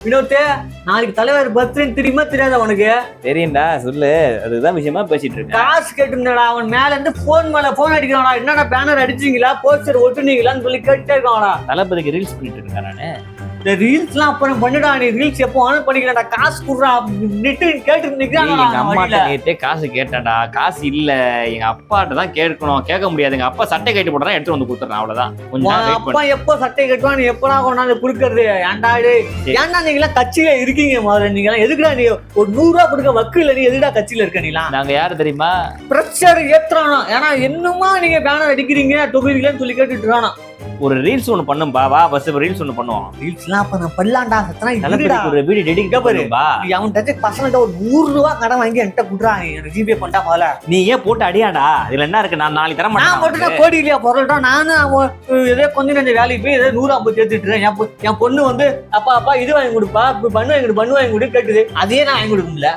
வினோத்தே நாளைக்கு தலைவர் பர்த்டே தெரியுமா தெரியாதா உனக்கு? தெரியும்டா சொல்லு. அதுதான் விஷயமா பேசிட்டு இருக்கேன். காசு கேட்டுருந்தடா அவன் மேல இருந்து போன் மேல போன் அடிக்கிறானா என்னடா பேனர் அடிச்சீங்களா? போஸ்டர் ஒட்டுனீங்களான்னு சொல்லி கேட்டே இருக்கானா தளபதிக்கு ரீல்ஸ் பண்ணிட்டு இருக்கேன் நானு. இந்த ரீல்ஸ்லாம் அப்புறம் பண்ணிடா நீ ரீல்ஸ் எப்போ ஆன் பண்ணிக்கிறா காசு குடுறா நெட்டு கேட்டு எங்க அம்மாட்ட நேத்தே காசு கேட்டேன்டா. காசு இல்ல. எங்க அப்பாட்ட தான் கேட்கணும். கேட்க முடியாது. எங்க அப்பா சட்டை கட்டி போட்டா எடுத்து வந்து கொடுத்துறேன் அவ்வளவுதான். வெயிட் அப்பா எப்போ சட்டை கட்டுவான்? நீ எப்படா கொண்டாந்து குடுக்கறது? ஏன்டா ஏன்டா நீங்க எல்லாம் கட்சியில இருக்கீங்க முதல்ல? நீங்க எல்லாம் எதுக்குடா நீ ஒரு நூறு ரூபா கொடுக்க வக்கு இல்ல? நீ எதுடா கட்சியில இருக்க நீலாம்? நாங்க யாரு தெரியுமா? பிரஷர் ஏத்துறானோ? ஏன்னா என்னமா நீங்க பேனர் அடிக்கிறீங்க? தொகுதியிலன்னு சொல்லி கேட்டுட்டு இருக்கானோ? ஒரு ரீல்ஸ் ஒண்ணு பண்ணும்பா வா பஸ் ரீல்ஸ் ஒண்ணு பண்ணுவோம். ரீல்ஸ்லாம் அப்ப நான் பண்ணலாம்டா சத்தனா ஒரு டெடிக்கேட் பாரு. பண்ணும்பா அவன் டச்சு பசங்கள்ட்ட ஒரு நூறு ரூபா கடன் வாங்கி என்கிட்ட குடுறாங்க எனக்கு ஜிபே பண்ணிட்டா முதல்ல. நீ ஏன் போட்டு அடியாடா? இதுல என்ன இருக்கு? நான் நாளைக்கு தர நான் மட்டும் மாட்டேன் தான் கோடி இல்லையா பொருள்தான் நானும் ஏதோ கொஞ்சம் நஞ்ச வேலைக்கு போய் ஏதோ நூறு ஐம்பது இருக்கேன். என் பொண்ணு வந்து அப்பா அப்பா இது வாங்கி கொடுப்பா பண்ணு வாங்கி கொடு பண்ணு வாங்கி கொடு கேட்டுது அதையே நான் வாங்கி கொடுக்க முடியல.